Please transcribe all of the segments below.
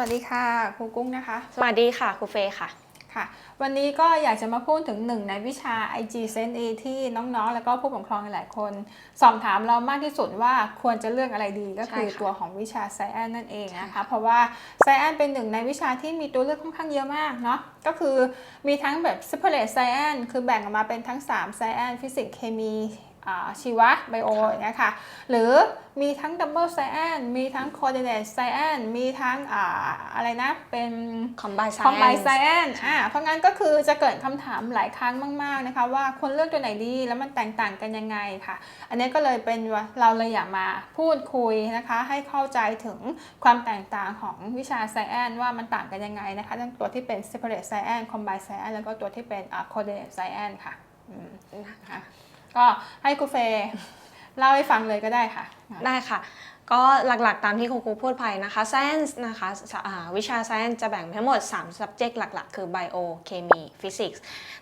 วัสดีค่ะครูกุ้งนะคะ สวัสดีค่ะครูเฟย์ค่ะค่ะ วันนี้ก็อยากจะมาพูดถึงหนึ่งในวิชา IG s e n e ที่น้องๆ แล้วก็ผู้ปกครองหลายคน สอบถามเรามากที่สุดว่าควรจะเลือกอะไรดีก็คือใช่ค่ะตัวของวิชา s ซ e n นั่นเองนะใช่คะค่ะเพราะว่า s ซ e n เป็นหนึ่งในวิชาที่มีตัวเลือกค่อนข้างเยอะมากเนาะก็คือมีทั้งแบบ separate science คือแบ่งออกมาเป็นทั้ง 3 science ฟิสิกส์เคมีอ่า ชีวะไบโออย่างเงี้ยค่ะหรือมีทั้ง double science มีทั้ง coordinate science มีทั้งอ่าอะไรนะเป็น Combine คอมไบ Science ไซแอนอ่าเพราะงั้นก็คือจะเกิดคำถามหลายครั้งมาก ๆ นะคะ ว่าควรเลือกตัวไหนดีแล้วมันแตกต่างกันยังไงค่ะ อันนี้ก็เลยเป็นว่าเราเลยอยากมาพูดคุยนะคะ ให้เข้าใจถึงความแตกต่างของวิชาไซแอนว่ามันต่างกันยังไงนะคะทั้งตัวที่เป็น separate science combined science แล้วก็ตัวที่เป็นอ่า coordinate science ค่ะอืมนะคะ ก็ให้ครูเฟย์เล่าให้ฟังเลยก็ได้ค่ะ ได้ค่ะ ก็หลักๆตามที่ครูครูพูดไปนะคะ Science นะคะอ่าวิชา Science จะแบ่งทั้งหมด 3 subject หลักๆ คือ Bio Chemistry Physics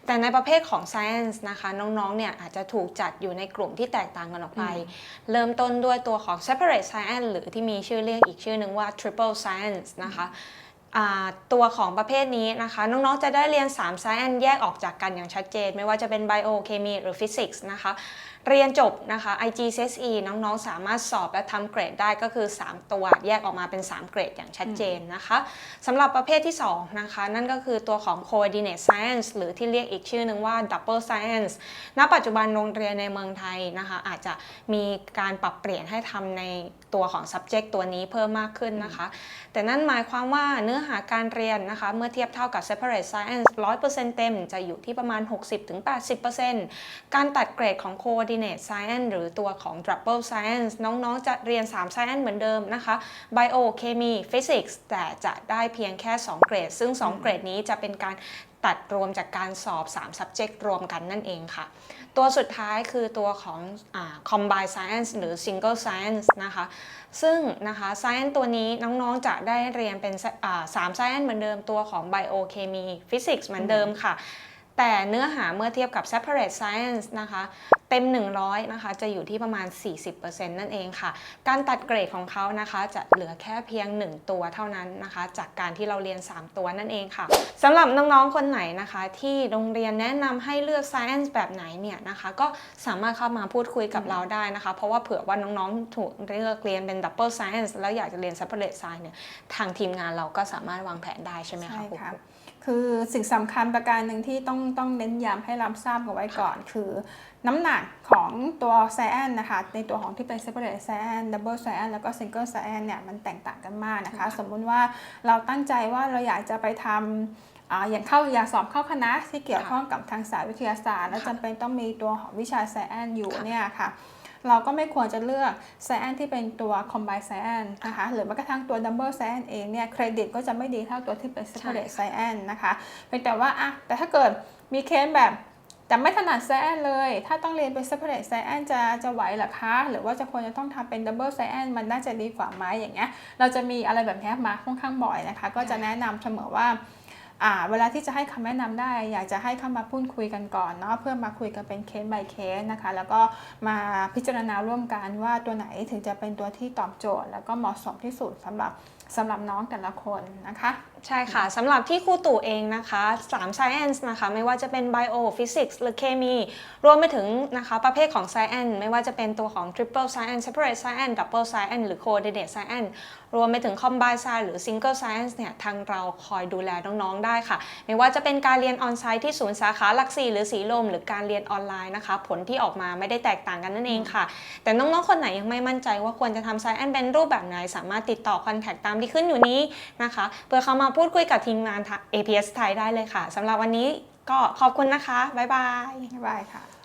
แต่ในประเภทของ Science นะคะน้องๆ เนี่ยอาจจะถูกจัดอยู่ในกลุ่มที่แตกต่างกันออกไป เริ่มต้นด้วยตัวของ Separate Science หรือที่มีชื่อเรียกอีกชื่อหนึ่งว่า Triple Science นะคะอ่า ตัวของประเภทนี้นะคะ น้องๆ จะได้เรียน3 Science แยกออกจากกันอย่างชัดเจน ไม่ว่าจะเป็น Bio Chemistry หรือ Physics นะคะ เรียนจบนะคะ IGCSE น้องๆ สามารถสอบและทำเกรดได้ก็คือ 3 ตัวแยกออกมาเป็น 3 เกรดอย่างชัดเจนนะคะสำหรับประเภทที่ 2 นะคะ นั่นก็คือตัวของ Coordinate Science หรือที่เรียกอีกชื่อนึงว่า Double Science ณ ปัจจุบันโรงเรียนในเมืองไทยนะคะ อาจจะมีการปรับเปลี่ยนให้ทำในตัวของ subject ตัวนี้เพิ่มมากขึ้นนะคะ แต่นั่นหมายความว่าเนื้ออหาการเรียนนะคะเมื่อเทียบเท่ากับ Separate Science 100%เต็ม จะอยู่ที่ประมาณ 60-80%การตัดเกรดของ Coordinate Science หรือตัวของ Double Science น้องๆ จะเรียน 3 Science เหมือนเดิมนะคะ Bio Chemistry Physics แต่จะได้เพียงแค่ 2 เกรด ซึ่ง 2 เกรดนี้จะเป็นการ ตัดรวมจากการสอบ 3 subject รวมกันนั่นเองค่ะ ตัวสุดท้ายคือตัวของอ combined science หรือ single science นะคะ ซึ่งนะคะ science ตัวนี้น้องๆจะได้เรียนเป็นสาม science เหมือนเดิมตัวของ biochemistry physics เหมือนเดิมค่ะ แต่เนื้อหาเมื่อเทียบกับ separate science นะคะ เต็ม 100 นะคะ จะอยู่ที่ประมาณ 40%นั่นเองค่ะ การตัดเกรดของเขานะคะ จะเหลือแค่เพียง 1 ตัวเท่านั้นนะคะ จากการที่เราเรียน 3 ตัวนั่นเองค่ะสำหรับน้องๆ คนไหนนะคะ ที่โรงเรียนแนะนำให้เลือก science แบบไหนเนี่ยนะคะ ก็สามารถเข้ามาพูดคุยกับเราได้นะคะ เพราะว่าเผื่อว่าน้องๆ ถูกเลือกเรียนเป็น double science แล้วอยากจะเรียน separate science เนี่ย ทางทีมงานเราก็สามารถวางแผนได้ใช่ไหมใช่คะครูค่ะ คือสิ่งสำคัญประการหนึ่งที่ต้องต้องเน้นย้ำให้รับทราบกันไว้ก่อน คือน้ำหนักของตัวไซแอนนะคะ ในตัวของที่เป็น separate ไซแอน double ไซแอนแล้วก็ single ไซแอนเนี่ยมันแตกต่างกันมากนะคะ สมมุติว่าเราตั้งใจว่าเราอยากจะไปทำอาอย่างเข้าอยากสอบเข้าคณะที่เกี่ยวข้องกับทางสายวิทยาศาสตร์ และจำเป็นต้องมีตัวของวิชาไซแอนอยู่เนี่ยค่ะ เราก็ไม่ควรจะเลือกไซแอนที่เป็นตัว combined ไซแอนนะคะหรือแม้กระทั่งตัว double ไซแอนเองเนี่ยเครดิตก็จะไม่ดีเท่าตัวที่เป็น separate ไซแอนนะคะเพียงแต่ว่าอะแต่ถ้าเกิดมีเคสแบบแต่ไม่ถนัดไซแอนเลย ถ้าต้องเรียนเป็น separate ไซแอนจะจะไหวเหรอคะ หรือว่าจะควรจะต้องทำเป็น double ไซแอนมันน่าจะดีกว่าไหมอย่างเงี้ย เราจะมีอะไรแบบนี้มาค่อนข้างบ่อยนะคะ ก็จะแนะนำเสมอว่าอ่า เวลาที่จะให้คำแนะนำได้ อยากจะให้เข้ามาพูดคุยกันก่อนเนาะเพื่อมาคุยกันเป็นเคส by เคสนะคะ แล้วก็มาพิจารณาร่วมกันว่าตัวไหนถึงจะเป็นตัวที่ตอบโจทย์ แล้วก็เหมาะสมที่สุดสำหรับสำหรับน้องแต่ละคนนะคะ ใช่ค่ะสำหรับที่ครูตู่เองนะคะ3 Science นะคะ ไม่ว่าจะเป็น Bio Physics หรือเคมี รวมไปถึงนะคะ ประเภทของ Science ไม่ว่าจะเป็นตัวของ Triple Science Separate Science Double Science หรือ Coordinate Science รวมไปถึง Combined Science หรือ Single Science เนี่ยทางเราคอยดูแลน้องๆได้ค่ะ ไม่ว่าจะเป็นการเรียนออนไซต์ที่ศูนย์สาขาหลักสี่หรือสีลม หรือการเรียนออนไลน์นะคะ ผลที่ออกมาไม่ได้แตกต่างกันนั่นเองค่ะ แต่น้องๆ คนไหนยังไม่มั่นใจว่าควรจะทำ Science เป็นรูปแบบไหน สามารถติดต่อคอนแทคตามที่ขึ้นอยู่นี้นะคะ เพื่อเข้ามาพูดคุยกับทีมงาน APS ไทยได้เลยค่ะสำหรับวันนี้ก็ขอบคุณนะคะบ๊ายบายบ๊ายบายค่ะ